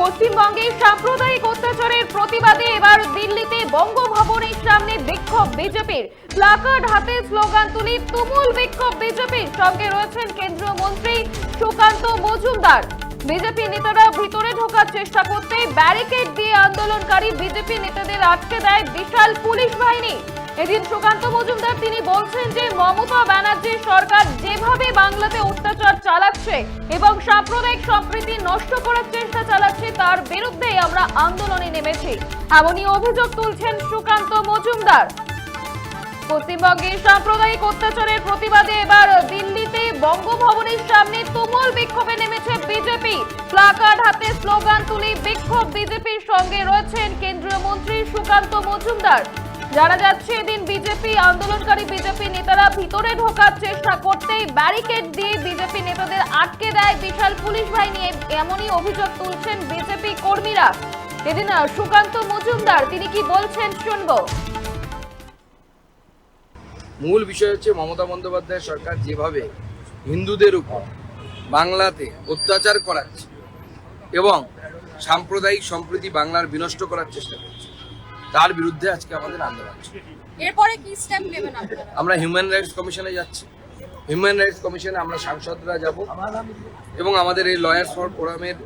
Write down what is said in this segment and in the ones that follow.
পশ্চিমবঙ্গে সাম্প্রদায়িক অত্যাচারের প্রতিবাদে এবার দিল্লিতে বঙ্গভবনের সামনে বিক্ষোভ বিজেপির। প্লাকার্ড হাতে স্লোগান তুলি, তুমুল বিক্ষোভ বিজেপির। সঙ্গে রয়েছেন কেন্দ্রীয় মন্ত্রী সুকান্ত মজুমদার। বিজেপি নেতারা ভিতরে ঢোকার চেষ্টা করতে ব্যারিকেড দিয়ে আন্দোলনকারী বিজেপি নেতাদের আটকে দেয় বিশাল পুলিশ বাহিনী। এদিন সুকান্ত মজুমদার তিনি বলছেন যে মমতা ব্যানার্জির সরকার যেভাবে বাংলাতে অত্যাচার চালাচ্ছে এবং সাম্প্রদায়িক সম্প্রীতি নষ্ট করার চেষ্টা চালাচ্ছে, তার বিরুদ্ধেই আমরা আন্দোলনে নেমেছি। এমনই অভিযোগ তুলছেন সুকান্ত মজুমদার। পশ্চিমবঙ্গে সাম্প্রদায়িক অত্যাচারের প্রতিবাদে এবার দিল্লিতে বঙ্গভবনের সামনে তুমুল বিক্ষোভে নেমেছে বিজেপি। প্লাকার্ড হাতে স্লোগান তুলে বিক্ষোভ বিজেপির সঙ্গে রয়েছেন কেন্দ্রীয় মন্ত্রী সুকান্ত মজুমদার। জানা যাচ্ছে, এদিন বিজেপি আন্দোলনকারী বিজেপি নেতারা ভিতরে ঢোকার চেষ্টা করতেই ব্যারিকেড দিয়ে বিজেপি নেতাদের আটকে দেয় বিশাল পুলিশ বাহিনী। এমনই অভিযোগ তুলছেন বিজেপি কর্মীরা। এদিন সুকান্ত মজুমদার, তিনি কি বলছেন শুনব। মূল বিষয় হচ্ছে মমতা বন্দ্যোপাধ্যায় সরকার যেভাবে হিন্দুদের উপর বাংলাতে অত্যাচার করাচ্ছে এবং সাম্প্রদায়িক সম্প্রীতি বাংলার বিনষ্ট করার চেষ্টা করছে তার বিরুদ্ধে আজকে আমাদের আন্দোলন। এরপরে কি স্টেপ নেবেন আপনারা? আমরা হিউম্যান রাইটস কমিশনে যাচ্ছি। হিউম্যান রাইটস কমিশনে আমরা সাংসদরা যাব এবং আমাদের এই লয়ার্স ফর ফোরামের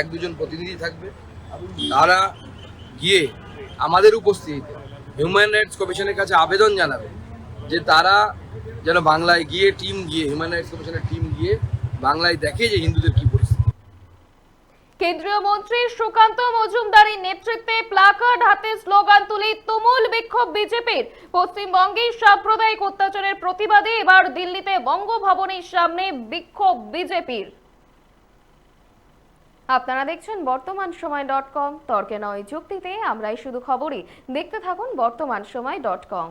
এক দুজন প্রতিনিধি থাকবে। তারা গিয়ে আমাদের উপস্থিতিতে হিউম্যান রাইটস কমিশনের কাছে আবেদন জানাবে যে তারা যেন বাংলায় গিয়ে টিম গিয়ে হিউম্যান রাইটস কমিশনের টিম গিয়ে বাংলায় দেখে যে হিন্দুদের কী কেন্দ্রীয় মন্ত্রী সুকান্ত মজুমদারের নেতৃত্বে প্লাকার্ড হাতে স্লোগান তুলে তুমুল বিক্ষোভ বিজেপির। পশ্চিমবঙ্গে সাম্প্রদায়িক অত্যাচারের প্রতিবাদে এবার দিল্লিতে বঙ্গভবনের সামনে বিক্ষোভ বিজেপির। আপনারা দেখছেন বর্তমান সময় ডট কম, তর্কে নয় যুক্তিতে আমরাই শুধু খবরই। দেখতে থাকুন বর্তমান সময় ডট কম।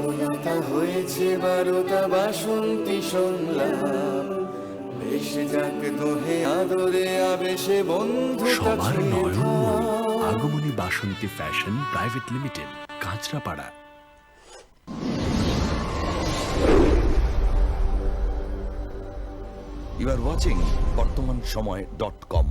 আকুলতা হয়েছে বারোটা বাসন্তী সংলাপ ভেসে যাক দোহে আদরে আবেশে বন্ধুতা সবার ছুঁয়ে আগমনী Basanti fashion private limited Kanchrapara. You are watching Bartaman Samay dot com